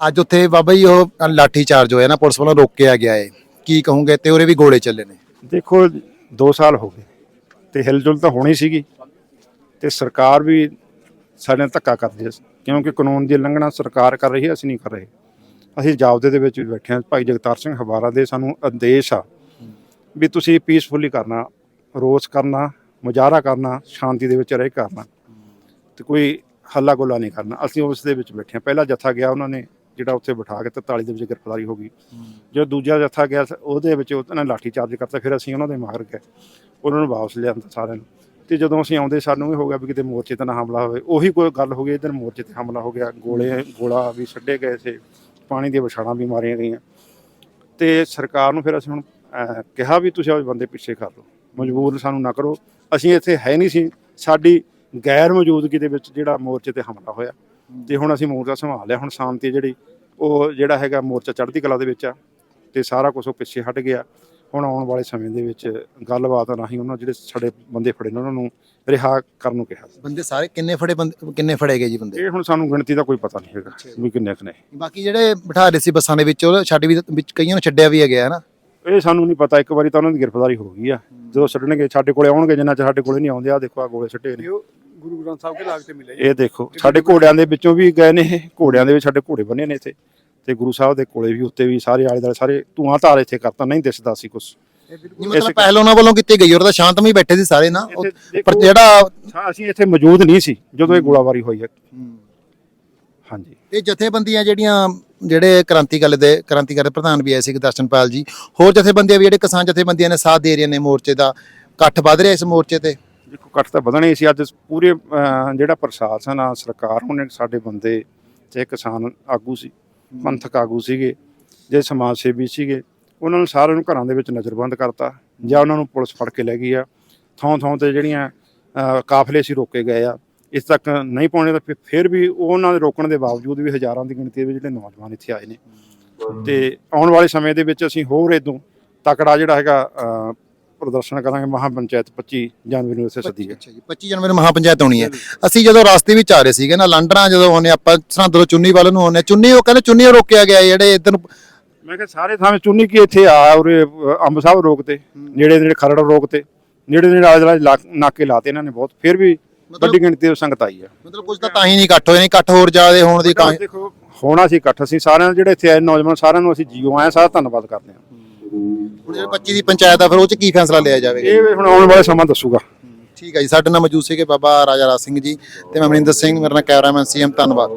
ਅੱਜ ਉੱਥੇ ਬਾਬਾ ਜੀ ਉਹ ਲਾਠੀ ਚਾਰਜ ਹੋਇਆ ਨਾ, ਪੁਲਿਸ ਵੱਲੋਂ ਰੋਕਿਆ ਗਿਆ ਹੈ ਕੀ ਕਹੋਗੇ ਤੇ ਉਰੇ ਵੀ ਗੋਲੇ ਚੱਲੇ ਨੇ? ਦੇਖੋ 2 ਸਾਲ ਹੋ ਗਏ ਤੇ ਹਿਲਜੁਲ ਤਾਂ ਹੋਣੀ ਸੀਗੀ ਤੇ ਸਰਕਾਰ ਵੀ ਸਾਡੇ ਨਾਲ ਧੱਕਾ ਕਰਦੀ ਹੈ। ਕਿਉਂਕਿ ਕਾਨੂੰਨ ਦੀ ਉਲੰਘਣਾ ਸਰਕਾਰ ਕਰ ਰਹੀ ਹੈ, ਅਸੀਂ ਨਹੀਂ ਕਰ ਰਹੇ। ਅਸੀਂ ਜਾਬਦੇ ਦੇ ਵਿੱਚ ਵੀ ਬੈਠੇ ਹਾਂ। ਭਾਈ ਜਗਤਾਰ ਸਿੰਘ ਹਵਾਰਾ ਦੇ ਸਾਨੂੰ ਆਦੇਸ਼ ਆ ਵੀ ਤੁਸੀਂ ਪੀਸਫੁਲੀ ਕਰਨਾ, ਰੋਸ ਕਰਨਾ, ਮੁਜ਼ਾਹਰਾ ਕਰਨਾ, ਸ਼ਾਂਤੀ ਦੇ ਵਿੱਚ ਰਹਿ ਕਰਨਾ। ਤੇ ਕੋਈ ਹੱਲਾ ਗੋਲਾ ਨਹੀਂ ਕਰਨਾ। ਅਸੀਂ ਉਸ ਦੇ ਵਿੱਚ ਬੈਠੇ ਹਾਂ। ਪਹਿਲਾ ਜੱਥਾ ਗਿਆ ਉਹਨਾਂ ਨੇ। ਜਿਹੜਾ ਉੱਥੇ ਬਿਠਾ ਕੇ 43 ਦੇ ਵਿੱਚ ਗ੍ਰਿਫਤਾਰੀ ਹੋ ਗਈ। ਜਦੋਂ ਦੂਜਾ ਜੱਥਾ ਗਿਆ ਉਹਦੇ ਵਿੱਚ ਉਹਨਾਂ ਨੇ ਲਾਠੀ ਚਾਰਜ ਕਰਤਾ ਫਿਰ ਅਸੀਂ ਉਹਨਾਂ ਦੇ ਮਾਰ ਗਏ। ਉਹਨਾਂ ਨੂੰ ਵਾਪਸ ਲਿਆਂਦਾ ਸਾਰਿਆਂ ਨੂੰ। ਤੇ ਜਦੋਂ ਅਸੀਂ ਆਉਂਦੇ ਸਾਨੂੰ ਵੀ ਹੋ ਗਿਆ ਵੀ ਕਿਤੇ ਮੋਰਚੇ ਤੇ ਨਾ ਹਮਲਾ ਹੋਵੇ। ਉਹੀ ਕੋਈ ਗੱਲ ਹੋ ਗਈ ਇਧਰ ਮੋਰਚੇ ਤੇ ਹਮਲਾ ਹੋ ਗਿਆ। ਗੋਲੇ ਗੋਲਾ ਵੀ ਛੱਡੇ ਗਏ ਸੀ। ਪਾਣੀ ਦੀਆਂ ਵਿਛਾੜਾਂ ਵੀ ਮਾਰੀਆਂ ਗਈਆਂ। ਤੇ ਸਰਕਾਰ ਨੂੰ ਫਿਰ ਅਸੀਂ ਹੁਣ ਕਿਹਾ ਵੀ ਤੁਸੀਂ ਆਪਣੇ ਬੰਦੇ ਪਿੱਛੇ ਕਰ ਲਓ। ਮਜਬੂਰ ਸਾਨੂੰ ਨਾ ਕਰੋ। ਅਸੀਂ ਇੱਥੇ ਹੈ ਨਹੀਂ ਸੀ। ਸਾਡੀ ਗੈਰ ਮੌਜੂਦਗੀ ਦੇ ਵਿੱਚ ਜਿਹੜਾ ਮੋਰਚੇ ਤੇ ਹਮਲਾ ਹੋਇਆ। ਤੇ ਹੁਣ ਅਸੀਂ ਮੋਰਚਾ ਸੰਭਾਲ ਲਿਆ ਹੁਣ ਸ਼ਾਂਤੀ ਜਿਹੜੀ ਉਹ ਜਿਹੜਾ ਹੈਗਾ ਮੋਰਚਾ ਚੜ੍ਹਦੀ ਕਲਾ ਦੇ ਵਿੱਚ ਆ ਤੇ ਸਾਰਾ ਕੁਝ ਉਹ ਪਿੱਛੇ ਹਟ ਗਿਆ। ਹੁਣ ਆਉਣ ਵਾਲੇ ਸਮੇਂ ਦੇ ਵਿੱਚ ਗੱਲਬਾਤ ਰਾਹੀਂ ਉਹਨਾਂ ਜਿਹੜੇ ਸਾਡੇ ਬੰਦੇ ਫੜੇ ਨੇ ਉਹਨਾਂ ਨੂੰ ਰਿਹਾ ਕਰਨ ਨੂੰ ਕਿਹਾ। ਬੰਦੇ ਸਾਰੇ ਕਿੰਨੇ ਫੜੇ ਬੰਦੇ ਕਿੰਨੇ ਫੜੇ ਗਏ ਜੀ ਬੰਦੇ? ਇਹ ਹੁਣ ਸਾਨੂੰ ਗਿਣਤੀ ਦਾ ਕੋਈ ਪਤਾ ਨਹੀਂ ਹੈਗਾ ਵੀ ਕਿੰਨੇ ਕੁ ਨੇ। ਬਾਕੀ ਜਿਹੜੇ ਬਿਠਾ ਰਹੇ ਸੀ ਬੱਸਾਂ ਦੇ ਵਿੱਚ ਉਹ ਛੱਡ ਵੀ ਵਿੱਚ ਕਈਆਂ ਨੂੰ ਛੱਡਿਆ ਵੀ ਹੈ ਨਾ? ਇਹ ਸਾਨੂੰ ਨਹੀਂ ਪਤਾ ਇੱਕ ਵਾਰੀ ਤਾਂ ਉਹਨਾਂ ਦੀ ਗ੍ਰਿਫਤਾਰੀ ਹੋ ਗਈ ਆ। ਜਦੋਂ ਛੱਡਣਗੇ ਸਾਡੇ ਕੋਲੇ ਆਉਣਗੇ ਜਿੰਨਾ ਚਿਰ ਸਾਡੇ ਕੋਲੇ ਨਹੀਂ ਆਉਂਦੇ ਆ ਦੇਖੋ ਆ ਗੋਲੇ ਛੱਡੇ ਨੇ। ਗੁਰੂ ਗ੍ਰੰਥ ਸਾਹਿਬ ਕੇ ਲਾਗ ਤੇ ਮਿਲੇ ਇਹ ਦੇਖੋ ਸਾਡੇ ਘੋੜਿਆਂ ਦੇ ਵਿੱਚੋਂ ਵੀ ਗਏ ਨੇ ਇਹ। ਘੋੜਿਆਂ ਦੇ ਵਿੱਚ ਸਾਡੇ ਘੋੜੇ ਬੰਨੇ ਨੇ ਇੱਥੇ। ਤੇ ਗੁਰੂ ਸਾਹਿਬ ਦੇ ਕੋਲੇ ਵੀ ਉੱਤੇ ਵੀ ਸਾਰੇ ਆਲੇ ਦੁਆਲੇ ਸਾਰੇ ਧੂਆਂ ਧਾਰ ਇੱਥੇ ਕਰਤਾ ਨਹੀਂ ਦਿਸਦਾ ਸੀ ਨਹੀਂ ਮਤਲਬ ਪਹਿਲ ਉਹਨਾਂ ਵੱਲੋਂ ਕੀਤੀ ਗਈ ਔਰ ਤਾਂ ਸ਼ਾਂਤਮਈ ਬੈਠੇ ਸੀ ਸਾਰੇ ਨਾ। ਪਰ ਜਿਹੜਾ ਅਸੀਂ ਇੱਥੇ ਮੌਜੂਦ ਨਹੀਂ ਸੀ ਜਦੋਂ ਇਹ ਗੋਲਾਬਾਰੀ ਹੋਈ ਹੈ। ਹਾਂਜੀ। ਇਹ ਜਥੇਬੰਦੀਆਂ ਜਿਹੜੀਆਂ ਜਿਹੜੇ ਕ੍ਰਾਂਤੀਕਾਰੀ ਦੇ ਕ੍ਰਾਂਤੀਕਾਰੀ ਪ੍ਰਧਾਨ ਵੀ ਆਏ ਸੀ ਦਰਸ਼ਨਪਾਲ ਜੀ। ਹੋਰ ਜਥੇਬੰਦੀਆਂ ਵੀ ਜਿਹੜੇ ਕਿਸਾਨ ਜਥੇਬੰਦੀਆਂ ਨੇ ਸਾਥ ਦੇ ਰਹੀਆਂ ਨੇ ਮੋਰਚੇ ਦਾ ਇਕੱਠ ਵੱਧ ਰਿਹਾ ਇਸ ਮੋਰਚੇ ਤੇ। ਦੇਖੋ ਕੱਟ ਤਾਂ ਵਧਣਾ ਸੀ। ਅੱਜ ਪੂਰੇ ਜਿਹੜਾ ਪ੍ਰਸ਼ਾਸਨ ਆ ਸਰਕਾਰ ਉਹਨੇ ਸਾਡੇ ਬੰਦੇ ਤੇ ਕਿਸਾਨ ਆਗੂ ਸੀ ਪੰਥਕ ਆਗੂ ਸੀਗੇ ਜੇ ਸਮਾਜ ਸੇਵੀ ਸੀਗੇ ਉਹਨਾਂ ਨੂੰ ਸਾਰਿਆਂ ਨੂੰ ਘਰਾਂ ਦੇ ਵਿੱਚ ਨਜ਼ਰਬੰਦ ਕਰਤਾ ਜਾਂ ਉਹਨਾਂ ਨੂੰ ਪੁਲਿਸ ਫੜ ਕੇ ਲੈ ਗਈ ਆ। ਥਾਂ ਥਾਂ ਤੇ ਜਿਹੜੀਆਂ ਕਾਫਲੇ ਸੀ ਰੋਕੇ ਗਏ ਆ। ਇਸ ਤੱਕ ਨਹੀਂ ਪਹੁੰਚੇ ਤਾਂ ਫਿਰ- ਵੀ ਉਹਨਾਂ ਦੇ ਰੋਕਣ ਦੇ ਬਾਵਜੂਦ ਵੀ ਹਜ਼ਾਰਾਂ ਦੀ ਗਿਣਤੀ ਦੇ ਵਿੱਚ ਜਿਹੜੇ ਨੌਜਵਾਨ ਇੱਥੇ ਆਏ ਨੇ। ਤੇ ਆਉਣ ਵਾਲੇ ਸਮੇਂ ਦੇ ਵਿੱਚ ਅਸੀਂ ਹੋਰ ਇਦੋਂ ਤਕੜਾ ਜਿਹੜਾ ਹੈਗਾ ਪ੍ਰਦਰਸ਼ਨ ਕਰਾਂਗੇ ਮਹਾ ਪੰਚਾਇਤ 25 ਜਨਵਰੀ ਨੂੰ ਇੱਥੇ ਸੱਦੀ ਹੈ। ਅੱਛਾ ਜੀ 25 ਜਨਵਰੀ ਨੂੰ ਮਹਾ ਪੰਚਾਇਤ ਹੋਣੀ ਹੈ। ਅਸੀਂ ਜਦੋਂ ਰਸਤੇ ਵਿੱਚ ਆ ਰਹੇ ਸੀਗੇ ਨਾ ਲੰਡਰਾਂ ਜਦੋਂ ਆਉਂਦੇ ਆਪਾਂ ਸਰਹੰਦ ਤੋਂ ਚੁੰਨੀ ਵੱਲ ਨੂੰ ਆਉਂਦੇ ਚੁੰਨੀ ਉਹ ਕਹਿੰਦੇ ਚੁੰਨੀ ਰੋਕਿਆ ਗਿਆ ਜਿਹੜੇ ਇੱਧਰ ਮੈਂ ਕਿਹਾ ਸਾਰੇ ਥਾਂ ਚੁੰਨੀ ਕੀ ਇੱਥੇ ਆ ਉਰੇ ਅੰਬ ਸਾਹਿਬ ਰੋਕਤੇ ਜਿਹੜੇ ਜਿਹੜੇ ਖਰੜ ਰੋਕਤੇ ਜਿਹੜੇ ਜਿਹੜੇ ਆਲੇ ਦੁਆਲੇ ਲਾ- ਨਾਕੇ ਲਾਤੇ ਇਹਨਾਂ ਨੇ ਬਹੁਤ। ਫਿਰ ਵੀ ਵੱਡੀ ਗਿਣਤੀ ਦੀ ਸੰਗਤ ਆਈ ਆ ਮਤਲਬ ਕੁਝ ਤਾਂ ਤਾਂ ਹੀ ਨਹੀਂ ਇਕੱਠ ਹੋਏ ਨੇ ਇਕੱਠ ਹੋਰ ਜ਼ਿਆਦਾ ਹੋਣ ਦੀ ਕਾਂ ਦੇਖੋ ਹੋਣਾ ਸੀ ਇਕੱਠ ਅਸੀਂ ਸਾਰਿਆਂ ਜਿਹੜੇ ਇੱਥੇ ਆਏ ਨੌਜਵਾਨ ਸਾਰਿਆਂ ਨੂੰ ਅਸੀਂ ਜੀਓ ਆਏ ਸਾਰਾ ਧੰਨਵਾਦ ਕਰਦੇ ਹਾਂ। ਹੁਣ ਜਿਹੜੇ 25 ਦੀ ਪੰਚਾਇਤ ਆ ਫਿਰ ਉਹ ਚ ਕੀ ਫੈਸਲਾ ਲਿਆ ਜਾਵੇਗਾ ਇਹ ਵੀ ਹੁਣ ਆਉਣ ਵਾਲੇ ਸਮਾਂ ਦੱਸੂਗਾ। ਠੀਕ ਹੈ ਜੀ ਸਾਡੇ ਨਾਲ ਮੌਜੂਦ ਸੀਗੇ ਬਾਬਾ ਰਾਜਾ ਰਾਜ ਸਿੰਘ ਜੀ ਤੇ ਮੈਂ ਮਨਿੰਦਰ ਸਿੰਘ ਮੇਰਾ ਨਾਮ ਕੈਮਰਾਮੈਨ ਸੀਐਮ ਧੰਨਵਾਦ।